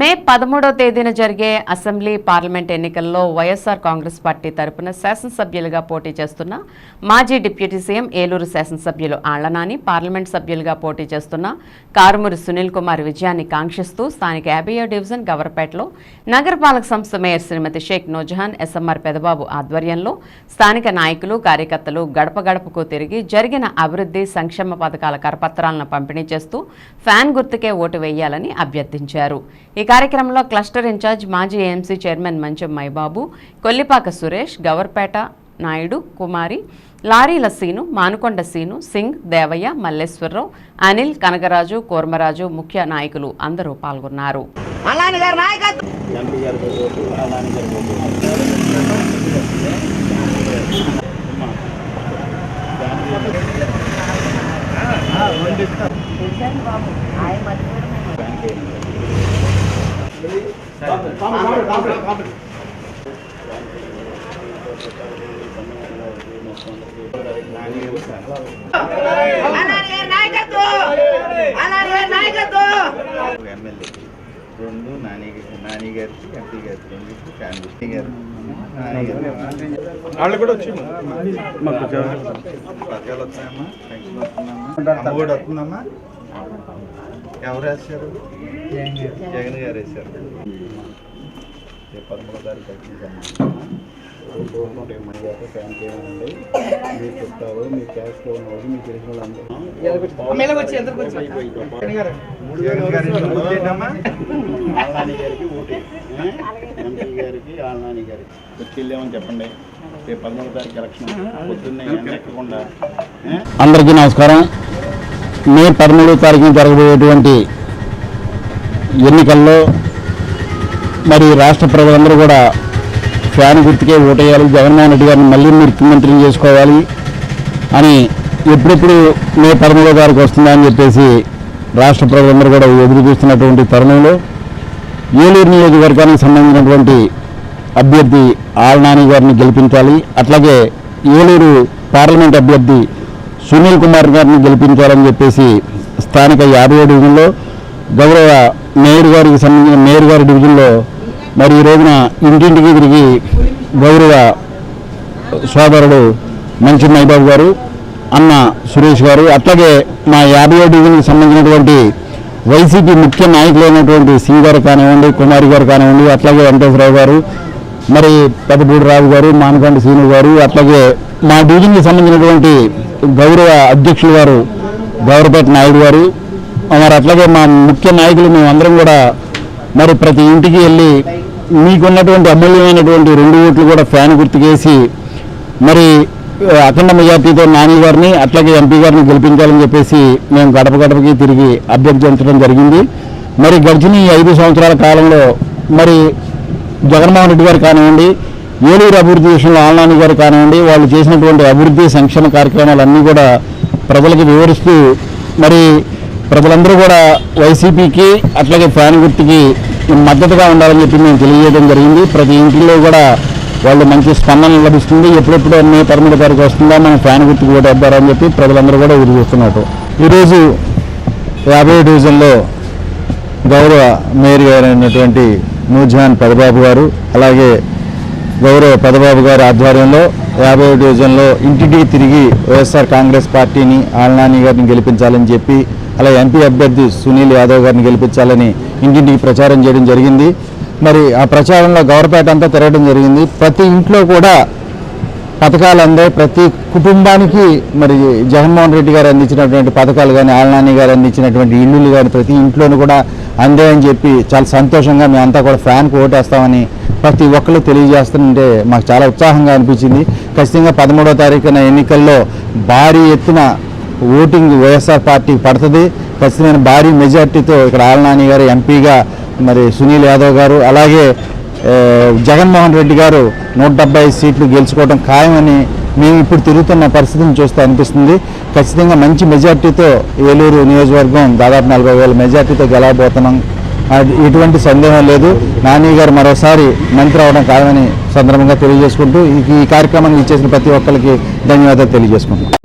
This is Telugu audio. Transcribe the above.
మే పదమూడో తేదీన జరిగే అసెంబ్లీ పార్లమెంట్ ఎన్నికల్లో వైఎస్ఆర్ కాంగ్రెస్ పార్టీ తరపున శాసనసభ్యులుగా పోటీ చేస్తున్న మాజీ డిప్యూటీ సీఎం ఏలూరు శాసనసభ్యులు ఆళ్ళనాని పార్లమెంట్ సభ్యులుగా పోటీ చేస్తున్న కారుమూరి సునీల్ కుమార్ విజయాన్ని కాంక్షిస్తూ స్థానిక యాభైయో డివిజన్ గవర్పేటలో నగరపాలక సంస్థ మేయర్ శ్రీమతి షేక్ నూజహాన్ ఎస్ఎంఆర్ పెదబాబు ఆధ్వర్యంలో స్థానిక నాయకులు కార్యకర్తలు గడప గడపకు తిరిగి జరిగిన అభివృద్ధి సంక్షేమ పథకాల కరపత్రాలను పంపిణీ చేస్తూ ఫ్యాన్ గుర్తుకే ఓటు వేయాలని అభ్యర్థించారు. ఈ కార్యక్రమంలో క్లస్టర్ ఇన్ఛార్జ్ మాజీ ఏఎంసీ చైర్మన్ మంచం మైబాబు కొల్లిపాక సురేష్ గవర్పేట నాయుడు కుమారి లారీల సీను మానుకొండ సీను సింగ్ దేవయ్య మల్లేశ్వరరావు అనిల్ కనగరాజు కూర్మరాజు ముఖ్య నాయకులు అందరూ పాల్గొన్నారు అలాని ఎమ్మెల్యే రెండు నాని నాని గారికి ఎంపీ గారికి రెండింటికి ఫ్యామిలీ గారు వాళ్ళు కూడా వచ్చి పథకాలు వస్తాయమ్మా పెన్షన్ వస్తుందమ్మా అమ్మ కూడా వస్తుందమ్మా ఎవరు వేస్తారు జగన్ గారు వేశారు. రేపు పదమూడో తారీఖు ఫ్యాన్ చేయండి మీరు చెప్తారు మీ మీకు తెలిసిన వాళ్ళందరూ గారికి ఓటు. గారికి? ఎంపీ గారికి ఆళ్ళనాని గారికి. వచ్చి వెళ్ళామని చెప్పండి. రేపు పదమూడు తారీఖు ఎలక్షన్. పొద్దున్నే? అందరికీ నమస్కారం. మే పదమూడవ తారీఖున జరగబోయేటువంటి ఎన్నికల్లో మరి రాష్ట్ర ప్రజలందరూ కూడా ఫ్యాన్ గుర్తుకే ఓటేయాలి. జగన్మోహన్ రెడ్డి గారిని మళ్ళీ మీరు ముఖ్యమంత్రిని చేసుకోవాలి అని ఎప్పుడెప్పుడు మే పదమూడవ తారీఖు వస్తుందా అని చెప్పేసి రాష్ట్ర ప్రజలందరూ కూడా ఎదురు చూస్తున్నటువంటి తరుణంలో ఏలూరు నియోజకవర్గానికి సంబంధించినటువంటి అభ్యర్థి ఆళ్నాని గారిని గెలిపించాలి. అట్లాగే ఏలూరు పార్లమెంట్ అభ్యర్థి సునీల్ కుమార్ గారిని గెలిపించాలని చెప్పేసి స్థానిక యాభై డివిజన్లో గౌరవ మేయర్ గారికి సంబంధించిన మేయర్ గారి డివిజన్లో మరి ఈ రోజున ఇంటింటికి తిరిగి గౌరవ సోదరుడు మంచి మైబాబు గారు అన్న సురేష్ గారు అట్లాగే మా యాభై డివిజన్కి సంబంధించినటువంటి వైసీపీ ముఖ్య నాయకులైనటువంటి సింగ్ గారు కానివ్వండి కుమారి గారు కానివ్వండి అట్లాగే వెంకటేశ్వరరావు గారు మరి పెద్దపూడి రావు గారు మానకొండ సీను గారు అట్లాగే మా డివిజన్కి సంబంధించినటువంటి గౌరవ అధ్యక్షులు గారు గౌరవపేట నాయుడు గారు మరి అట్లాగే మా ముఖ్య నాయకులు మేమందరం కూడా మరి ప్రతి ఇంటికి వెళ్ళి మీకున్నటువంటి అమూల్యమైనటువంటి రెండు ఓట్లు కూడా ఫ్యాన్ గుర్తుకేసి మరి అఖండ మెజార్టీతో నాని గారిని అట్లాగే ఎంపీ గారిని గెలిపించాలని చెప్పేసి మేము గడప గడపకి తిరిగి అభ్యర్థించడం జరిగింది. మరి గడిచిన ఈ ఐదు సంవత్సరాల కాలంలో మరి జగన్మోహన్ రెడ్డి గారు కానివ్వండి ఏలూరు అభివృద్ధి విషయంలో ఆలనాని గారు కానివ్వండి వాళ్ళు చేసినటువంటి అభివృద్ధి సంక్షేమ కార్యక్రమాలన్నీ కూడా ప్రజలకు వివరిస్తూ మరి ప్రజలందరూ కూడా వైసీపీకి అట్లాగే ఫ్యాన్ గుర్తుకి మద్దతుగా ఉండాలని చెప్పి మేము తెలియజేయడం జరిగింది. ప్రతి ఇంటిలో కూడా వాళ్ళు మంచి స్పందన లభిస్తుంది. ఎప్పుడెప్పుడు మే పదమూడు తారీఖు వస్తుందా మనం ఫ్యాన్ గుర్తుకు అని చెప్పి ప్రజలందరూ కూడా ఎదురు చూస్తున్నారు ఈరోజు యాభై డివిజన్లో గౌరవ మేయర్ గారు అయినటువంటి నూజాన్ పెదబాబు గారు అలాగే గౌరవ పెదబాబు గారి ఆధ్వర్యంలో యాభై డివిజన్లో ఇంటింటికి తిరిగి వైఎస్ఆర్ కాంగ్రెస్ పార్టీని ఆల్నాని గారిని గెలిపించాలని చెప్పి అలా ఎంపీ అభ్యర్థి సునీల్ యాదవ్ గారిని గెలిపించాలని ఇంటింటికి ప్రచారం చేయడం జరిగింది. మరి ఆ ప్రచారంలో గౌరపేట అంతా తిరగడం జరిగింది. ప్రతి ఇంట్లో కూడా పథకాలు అందాయి ప్రతి కుటుంబానికి మరి జగన్మోహన్ రెడ్డి గారు అందించినటువంటి పథకాలు కానీ ఆలనాని గారు అందించినటువంటి ఇల్లులు కానీ ప్రతి ఇంట్లోనూ కూడా అందాయని చెప్పి చాలా సంతోషంగా మేమంతా కూడా ఫ్యాన్కి ఓటేస్తామని ప్రతి ఒక్కరు తెలియజేస్తుంటే మాకు చాలా ఉత్సాహంగా అనిపించింది. ఖచ్చితంగా పదమూడో తారీఖున ఎన్నికల్లో భారీ ఎత్తున ఓటింగ్ వైఎస్ఆర్ పార్టీకి పడుతుంది. ఖచ్చితమైన భారీ మెజార్టీతో ఇక్కడ ఆలనాని గారు ఎంపీగా మరి సునీల్ యాదవ్ గారు అలాగే జగన్మోహన్ రెడ్డి గారు నూట డెబ్బై సీట్లు గెలుచుకోవడం ఖాయమని మేము ఇప్పుడు తిరుగుతున్న పరిస్థితిని చూస్తే అనిపిస్తుంది. ఖచ్చితంగా మంచి మెజార్టీతో ఏలూరు నియోజకవర్గం దాదాపు నలభై వేల మెజార్టీతో గెలవబోతున్నాం. అది ఎటువంటి సందేహం లేదు. నాని గారు మరోసారి మంత్రి అవడం కాదని సందర్భంగా తెలియజేసుకుంటూ ఈ కార్యక్రమాన్ని ఇచ్చేసిన ప్రతి ఒక్కరికి ధన్యవాదాలు తెలియజేసుకుంటున్నాం.